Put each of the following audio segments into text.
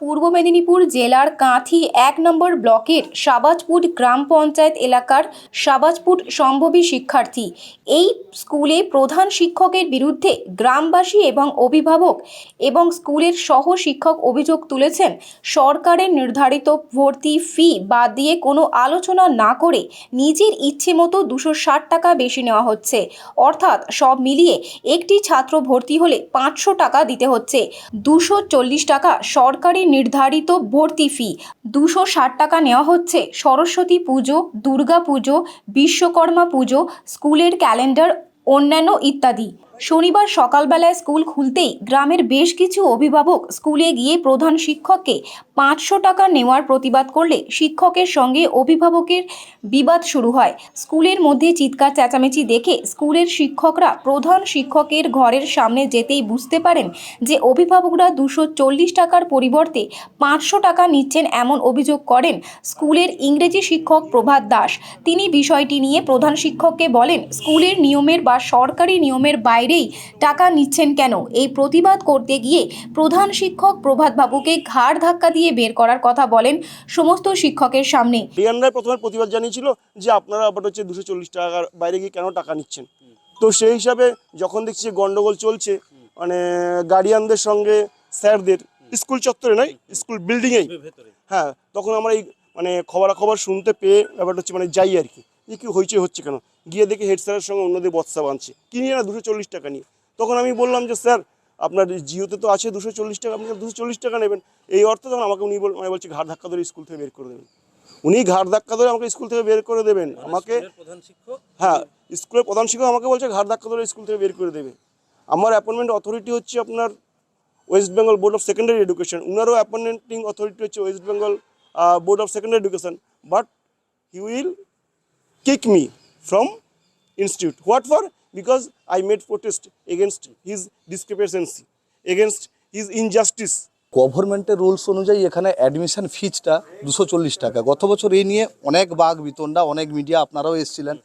পূর্ব মেদিনীপুর জেলার কাঁথি এক নম্বর ব্লকের সাবাজপুর গ্রাম পঞ্চায়েত এলাকার সাবাজপুর সম্ভবী শিক্ষার্থী। এই স্কুলে প্রধান শিক্ষকের বিরুদ্ধে গ্রামবাসী এবং অভিভাবক এবং স্কুলের সহ শিক্ষক অভিযোগ তুলেছেন। সরকারের নির্ধারিত ভর্তি ফি বাদ দিয়ে কোনো আলোচনা না করে নিজের ইচ্ছে মতো দুশো ষাট টাকা বেশি নেওয়া হচ্ছে। অর্থাৎ সব মিলিয়ে একটি ছাত্র ভর্তি হলে পাঁচশো টাকা দিতে হচ্ছে। দুশো চল্লিশ টাকা সরকারি নির্ধারিত ভর্তি ফি দুশো ষাট টাকা নেওয়া হচ্ছে। সরস্বতী পুজো, দুর্গা পুজো, বিশ্বকর্মা পুজো, স্কুলের ক্যালেন্ডার অন্যান্য ইত্যাদি। শনিবার সকালবেলায় স্কুল খুলতেই গ্রামের বেশ কিছু অভিভাবক স্কুলে গিয়ে প্রধান শিক্ষককে পাঁচশো টাকা নেওয়ার প্রতিবাদ করলে শিক্ষকের সঙ্গে অভিভাবকের বিবাদ শুরু হয়। স্কুলের মধ্যে চিৎকার চেঁচামেচি দেখে স্কুলের শিক্ষকরা প্রধান শিক্ষকের ঘরের সামনে যেতেই বুঝতে পারেন যে অভিভাবকরা দুশো চল্লিশ টাকার পরিবর্তে পাঁচশো টাকা নিচ্ছেন এমন অভিযোগ করেন স্কুলের ইংরেজি শিক্ষক প্রভাত দাস। তিনি বিষয়টি নিয়ে প্রধান শিক্ষককে বলেন, স্কুলের নিয়মের বা সরকারি নিয়মের বাইরেই টাকা নিচ্ছেন কেন? এই প্রতিবাদ করতে গিয়ে প্রধান শিক্ষক প্রভাত বাবুকে ঘাড় ধাক্কা দিয়ে বের করার কথা বলেন সমস্ত শিক্ষকের সামনে। প্রথমে প্রতিবাদ জানিয়েছিল যে আপনারা আবার হচ্ছে দুশো চল্লিশ টাকার বাইরে গিয়ে কেন টাকা নিচ্ছেন? তো সেই হিসাবে যখন দেখছি গন্ডগোল চলছে মানে গার্ডিয়ানদের সঙ্গে স্যারদের, স্কুল চত্বরে নয়, স্কুল বিল্ডিংয়েই হ্যাঁ তখন আমরা এই মানে খবরাখবর শুনতে পেয়ে ব্যাপারটা হচ্ছে মানে যাই আর কি, যে কি হচ্ছে কেন? গিয়ে দেখি হেড স্যারের সঙ্গে অন্যদের বৎসা বাঁধছে কি নিয়ে না দুশো চল্লিশ টাকা নিয়ে। তখন আমি বললাম যে স্যার আপনার জিওতে তো আছে দুশো চল্লিশ টাকা আপনি দুশো চল্লিশ টাকা নেবেন এই অর্থ তখন আমাকে উনি বল মানে বলছে ঘাট ধাক্কা ধরে স্কুল থেকে বের করে দেবেন। উনি ঘাট ধাক্কা ধরে আমাকে স্কুল থেকে বের করে দেবেন। আমাকে হ্যাঁ স্কুলের প্রধান শিক্ষক আমাকে বলছে ঘাট ধাক্কা ধরে স্কুল থেকে বের করে দেবে। আমার অ্যাপয়েন্টমেন্ট অথরিটি হচ্ছে আপনার West Bengal board of secondary education উনারও appointing authority হচ্ছে West Bengal board of secondary education but he will kick me from institute. What for? Because I made protest against his discrepancy, against his injustice. গভর্নমেন্টের rules অনুযায়ী এখানে admission ফিজটা দুশো টাকা গত বছর এই নিয়ে অনেক বাঘ বিতণ্ডা অনেক মিডিয়া আপনারাও এসেছিলেন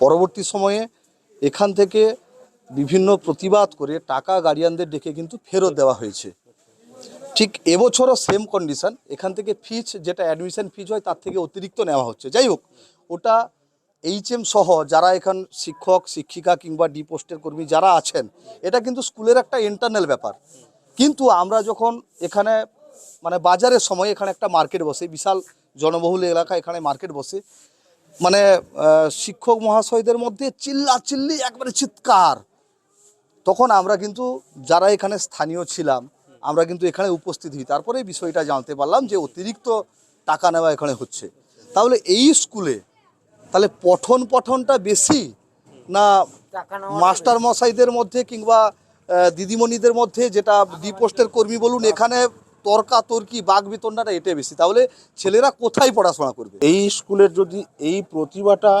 পরবর্তী সময়ে এখান থেকে বিভিন্ন প্রতিবাদ করে টাকা গার্ডিয়ানদের ডেকে কিন্তু ফেরত দেওয়া হয়েছে ঠিক এবছরও সেম কন্ডিশন এখান থেকে ফিজ যেটা অ্যাডমিশন ফিজ হয় তার থেকে অতিরিক্ত নেওয়া হচ্ছে যাই হোক ওটা এইচএম সহ যারা এখান শিক্ষক, শিক্ষিকা কিংবা ডি পোস্টের কর্মী যারা আছেন, এটা কিন্তু স্কুলের একটা ইন্টারনাল ব্যাপার। কিন্তু আমরা যখন এখানে মানে বাজারের সময় এখানে একটা মার্কেট বসে, বিশাল জনবহুল এলাকা এখানে মার্কেট বসে মানে শিক্ষক মহাশয়দের মধ্যে চিল্লা চিল্লি একবারে চিৎকার। তখন আমরা কিন্তু যারা এখানে স্থানীয় ছিলাম, আমরা কিন্তু এখানে উপস্থিত হই। তারপরে বিষয়টা জানতে পারলাম যে অতিরিক্ত টাকা নেওয়া এখানে হচ্ছে। তাহলে এই স্কুলে তাহলে পঠন পঠনটা বেশি না মাস্টার মশাইদের মধ্যে কিংবা দিদিমণিদের মধ্যে যেটা ডি পোস্টের কর্মী বলুন এখানে তর্কা তর্কি বাঘ বিতণ্ডাটা এটা বেশি। তাহলে ছেলেরা কোথায় পড়াশোনা করবে? এই স্কুলের যদি এই প্রতিভাটা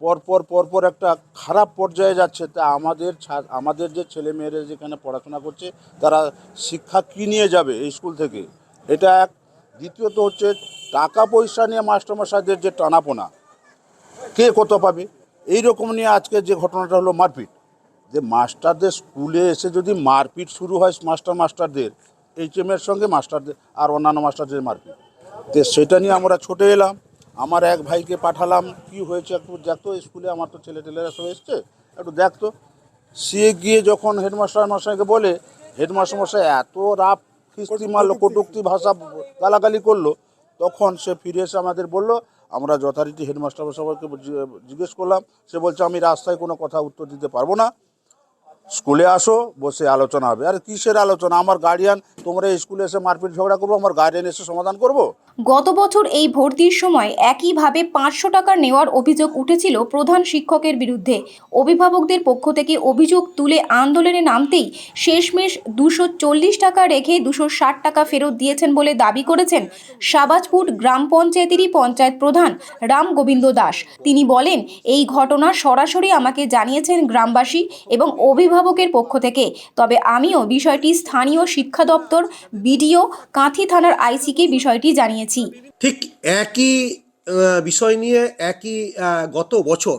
পরপর পরপর একটা খারাপ পর্যায়ে যাচ্ছে তা আমাদের ছা- আমাদের যে ছেলে মেয়েরা যেখানে পড়াশোনা করছে তারা শিক্ষা কী নিয়ে যাবে এই স্কুল থেকে? এটা এক। দ্বিতীয়ত হচ্ছে টাকা পয়সা নিয়ে মাস্টারমশাইদের যে টানাপোনা কে কত পাবে? এই রকম নিয়ে আজকে যে ঘটনাটা হলো মারপিট, যে মাস্টারদের স্কুলে এসে যদি মারপিট শুরু হয় মাস্টার মাস্টারদের এইচএম এর সঙ্গে মাস্টারদের আর অন্যান্য মাস্টারদের মারপিট। তো সেটা নিয়ে আমরা ছুটে এলাম, আমার এক ভাইকে পাঠালাম, কি হয়েছে একটু দেখতো স্কুলে আমার তো ছেলে টেলেরা সব এসছে, একটু দেখতো সে গিয়ে যখন হেডমাস্টার মশাইকে বলে, হেডমাস্টার মশাই এত রাপ খিস্তি মারলো, কটুক্তি ভাষা গালাগালি করল, তখন সে ফিরে এসে আমাদের বলল আমরা যথারীতি হেডমাস্টার সবাইকে জিজ্ঞেস করলাম, সে বলছে, আমি রাস্তায় কোনো কথা উত্তর দিতে পারব না। স্কুলে আসো, বসে আলোচনা হবে। আর কিসের আলোচনা? আমার গার্ডিয়ান তোমরা স্কুলে এসে মারপিট ঝগড়া করব, আমার গার্ডিয়ান এসে সমাধান করব? গত বছর এই ভর্তির সময় একইভাবে পাঁচশো টাকা নেওয়ার অভিযোগ উঠেছিল প্রধান শিক্ষকের বিরুদ্ধে। অভিভাবকদের পক্ষ থেকে অভিযোগ তুলে আন্দোলনে নামতেই শেষমেশ দুশো চল্লিশ টাকা রেখে দুশো ষাট টাকা ফেরত দিয়েছেন বলে দাবি করেছেন সাবাজপুর গ্রাম পঞ্চায়েতেরই পঞ্চায়েত প্রধান রাম গোবিন্দ দাস। তিনি বলেন, এই ঘটনা সরাসরি আমাকে জানিয়েছেন গ্রামবাসী এবং অভিভাবকের পক্ষ থেকে। তবে আমিও বিষয়টি স্থানীয় শিক্ষা দপ্তর, বিডিও, কাঁথি থানার আইসিকে বিষয়টি জানিয়েছি। ঠিক একই বিষয় নিয়ে একই গত বছর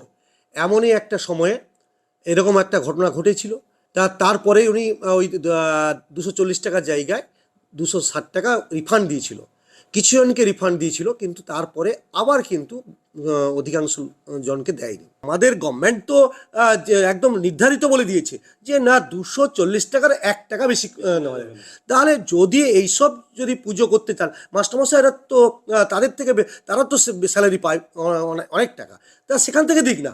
এমনই একটা সময়ে এরকম একটা ঘটনা ঘটেছিল। তা তারপরে উনি ওই দুশো চল্লিশ টাকার জায়গায় দুশো ষাট টাকা রিফান্ড দিয়েছিল। কিছুজনকে রিফান্ড দিয়েছিল, কিন্তু তারপরে আবার কিন্তু অধিকাংশ জনকে দেয়নি। আমাদের গভর্নমেন্ট তো একদম নির্ধারিত বলে দিয়েছে যে, না, দুশো চল্লিশ টাকার এক টাকা বেশি নেওয়া যাবে। তাহলে যদি এইসব যদি পুজো করতে চান, মাস্টারমশাইরা তো তাদের থেকে তারা তো স্যালারি পায় অনেক টাকা। তা সেখান থেকে দিক না।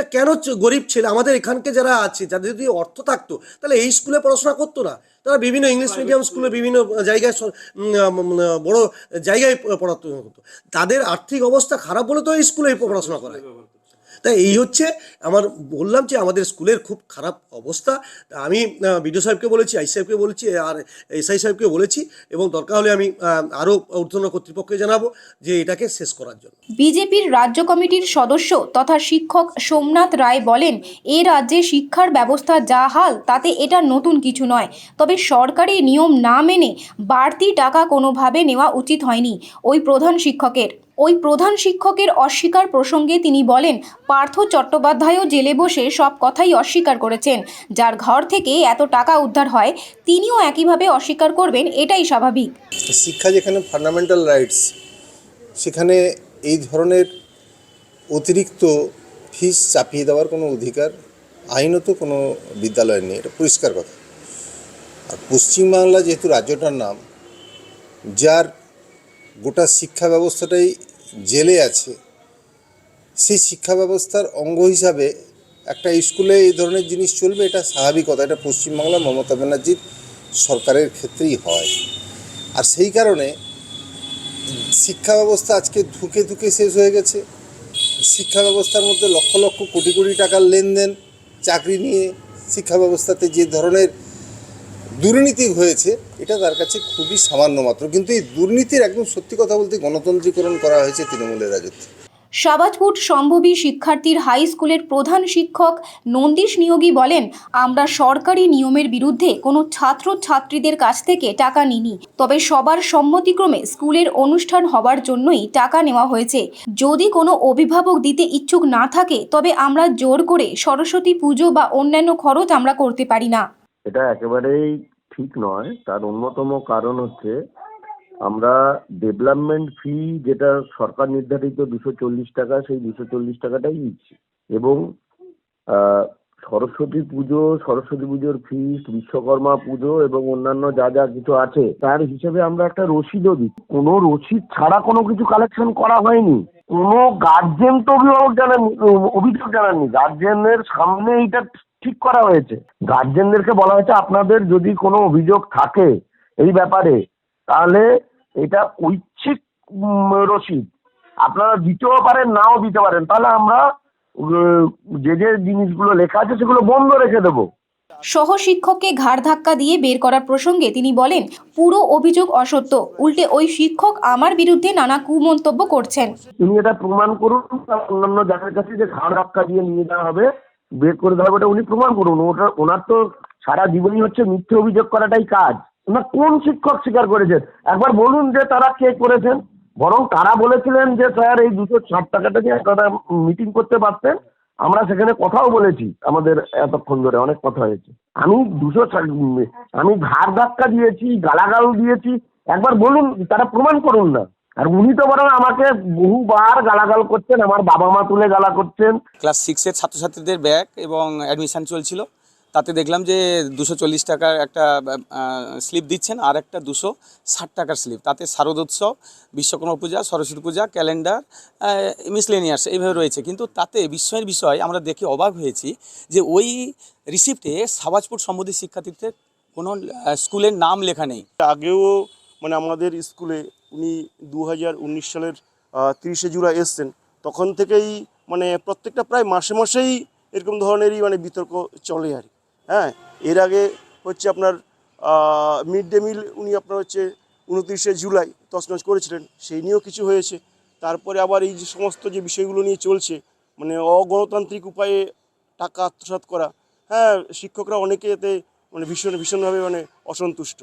তা কেন গরিব ছেলে আমাদের এখানকে যারা আছে যাদের যদি অর্থ থাকতো তাহলে এই স্কুলে পড়াশোনা করতো না। তারা বিভিন্ন ইংলিশ মিডিয়াম স্কুলে বিভিন্ন জায়গায় বড় জায়গায় পড়াতো তাদের আর্থিক অবস্থা খারাপ বলে তো এই স্কুলে পড়াশোনা করায়। তাই এই হচ্ছে আমার বললাম যে আমাদের স্কুলের খুব খারাপ অবস্থা। আমি বিডিও সাহেবকে বলেছি আই সাহেবকে বলেছি, আর এসআই সাহেবকে বলেছি এবং দরকার হলে আমি আরও ঊর্ধ্বতন কর্তৃপক্ষকে জানাব যে এটাকে শেষ করার জন্য। বিজেপির রাজ্য কমিটির সদস্য তথা শিক্ষক সোমনাথ রায় বলেন, এ রাজ্যে শিক্ষার ব্যবস্থা যা হাল, তাতে এটা নতুন কিছু নয়। তবে সরকারি নিয়ম না মেনে বাড়তি টাকা কোনোভাবে নেওয়া উচিত হয়নি, ওই প্রধান শিক্ষকের। ওই প্রধান শিক্ষকের অস্বীকার প্রসঙ্গে তিনি বলেন, পার্থ চট্টোপাধ্যায়ও জেলে বসে সব কথাই অস্বীকার করেছেন। যার ঘর থেকে এত টাকা উদ্ধার হয়, তিনিও একইভাবে অস্বীকার করবেন, এটাই স্বাভাবিক। শিক্ষা যেখানে ফান্ডামেন্টাল রাইটস সেখানে এই ধরনের অতিরিক্ত ফিস চাপিয়ে দেওয়ার কোনো অধিকার আইনত কোনো বিদ্যালয়ের নেই, এটা পরিষ্কার কথা। আর পশ্চিমবাংলা যেহেতু রাজ্যটার নাম, যার গোটা শিক্ষা ব্যবস্থাটাই জেলে আছে। সেই শিক্ষা ব্যবস্থার অঙ্গ হিসাবে একটা স্কুলে এই ধরনের জিনিস চলবে, এটা স্বাভাবিকতা এটা পশ্চিমবাংলা মমতা ব্যানার্জির সরকারের ক্ষেত্রেই হয়। আর সেই কারণে শিক্ষা ব্যবস্থা আজকে ধুকে ধুকে শেষ হয়ে গেছে। শিক্ষা ব্যবস্থার মধ্যে লক্ষ লক্ষ কোটি কোটি টাকার লেনদেন, চাকরি নিয়ে শিক্ষা ব্যবস্থাতে যে ধরনের দুর্নীতি হয়েছে এটা তার কাছে খুবই সামান্য মাত্র। কিন্তু এই দুর্নীতির একদম সত্যি কথা বলতে গণতন্ত্রীকরণ করা হয়েছে তৃণমূলের রাজত্বে। সাবাজপুর সম্ভবী শিক্ষার্থীর হাই স্কুলের প্রধান শিক্ষক নন্দীশ নিয়োগী বলেন আমরা সরকারি নিয়মের বিরুদ্ধে কোনো ছাত্র ছাত্রীদের কাছ থেকে টাকা নিইনি। তবে সবার সম্মতিক্রমে স্কুলের অনুষ্ঠান হবার জন্যই টাকা নেওয়া হয়েছে। যদি কোনো অভিভাবক দিতে ইচ্ছুক না থাকে তবে আমরা জোর করে সরস্বতী পুজো বা অন্যান্য খরচ আমরা করতে পারি না। এটা একেবারেই ঠিক নয়। তার অন্যতম কারণ হচ্ছে, আমরা ডেভেলপমেন্ট ফি যেটা সরকার নির্ধারিত দুশো চল্লিশ টাকা, সেই দুশো চল্লিশ টাকাটাই নিচ্ছি। এবং সরস্বতী পুজো, সরস্বতী পুজোর ফিস বিশ্বকর্মা পুজো এবং অন্যান্য যা যা কিছু আছে, তার হিসেবে আমরা একটা রসিদও দিই কোনো রসিদ ছাড়া কোনো কিছু কালেকশন করা হয়নি। কোনো গার্জেন তো অভিভাবক জানাননি, অভিযোগ জানাননি। গার্জেনের সামনে এইটা ঠিক করা হয়েছে। গার্জেনদেরকে বলা হয়েছে আপনাদের যদি কোনো অভিযোগ থাকে এই ব্যাপারে তাহলে এটা ঐচ্ছিক রসিদ। আপনারা দিতেও পারেন নাও দিতে পারেন। তাহলে আমরা যে যে জিনিসগুলো লেখা আছে সেগুলো বন্ধ রেখে দেবো। সহ শিক্ষককে ঘাড় ধাক্কা দিয়ে বের করার প্রসঙ্গে তিনি বলেন পুরো অভিযোগ অসত্য। উল্টে ওই শিক্ষক আমার বিরুদ্ধে নানা কুমন্তব্য করছেন। তিনি এটা প্রমাণ করুন অন্যান্য যাদের কাছে যে ঘাড় ধাক্কা দিয়ে নিয়ে যাওয়া হবে বের করে দেওয়া ওটা উনি প্রমাণ করুন। ওটা, ওনার তো সারা জীবনই হচ্ছে মিথ্যে অভিযোগ করাটাই কাজ। ওনার কোন শিক্ষক স্বীকার করেছেন? একবার বলুন যে তারা কে করেছেন। বরং তারা বলেছিলেন যে, স্যার, এই দুশো ষাট টাকাটা নিয়ে তারা মিটিং করতে পারতেন। আমরা সেখানে কথাও বলেছি আমাদের এতক্ষণ ধরে, অনেক কথা হয়েছে। আমি দুশো আমি ঘাড় ধাক্কা দিয়েছি, গালাগাল দিয়েছি। একবার বলুন, তারা প্রমাণ করুন না। আর উনি তো বরং আমাকে বহুবার গালাগাল করছেন আমার বাবা মা তুলে গালা করছেন। ক্লাস সিক্সের ছাত্রছাত্রীদের ব্যাগ এবং অ্যাডমিশন চলছিল। তাতে দেখলাম যে দুশো চল্লিশ টাকার একটা স্লিপ দিচ্ছেন আর একটা দুশো ষাট টাকার স্লিপ তাতে শারদোৎসব বিশ্বকর্মা পূজা সরস্বতী পূজা ক্যালেন্ডার মিসলেনিয়ার্স এইভাবে রয়েছে। কিন্তু তাতে বিস্ময়ের বিষয় আমরা দেখে অবাক হয়েছি যে ওই রিসিপ্টে সাবাজপুর সম্বন্ধী শিক্ষার্থীদের কোনো স্কুলের নাম লেখা নেই। আগেও মানে আমাদের স্কুলে উনি দু হাজার উনিশ সালের তিরিশে জুলাই এসছেন, তখন থেকেই মানে প্রত্যেকটা প্রায় মাসে মাসেই এরকম ধরনেরই মানে বিতর্ক চলে আর। হ্যাঁ এর আগে হচ্ছে আপনার মিড ডে মিল উনি আপনার হচ্ছে উনত্রিশে জুলাই তছনছ করেছিলেন, সেই নিয়েও কিছু হয়েছে তারপরে আবার এই যে সমস্ত যে বিষয়গুলো নিয়ে চলছে মানে অগণতান্ত্রিক উপায়ে টাকা আত্মসাৎ করা হ্যাঁ শিক্ষকরা অনেকে এতে মানে ভীষণ, ভীষণভাবে মানে অসন্তুষ্ট